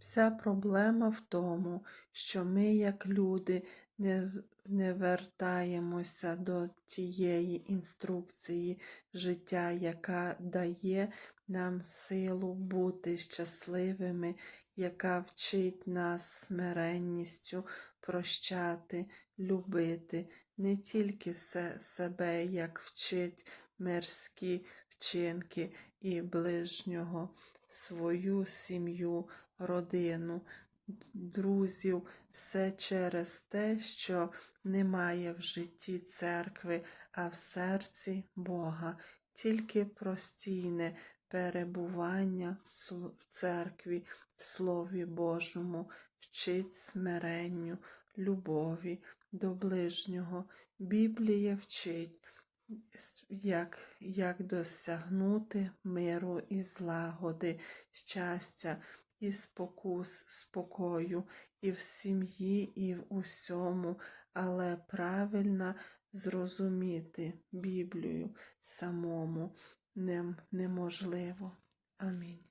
Вся проблема в тому, що ми, як люди, не, не вертаємося до тієї інструкції життя, яка дає нам силу бути щасливими, яка вчить нас смиренністю прощати, любити. Не тільки се- себе, як вчить мирські вчинки і ближнього, свою сім'ю, родину, друзів, все через те, що немає в житті церкви, а в серці Бога. Тільки простійне перебування в церкві, в Слові Божому, вчить смиренню, любові до ближнього. Біблія вчить, як, як досягнути миру і злагоди, щастя і спокус, спокою і в сім'ї, і в усьому, але правильно зрозуміти Біблію самому нем- неможливо. Амінь.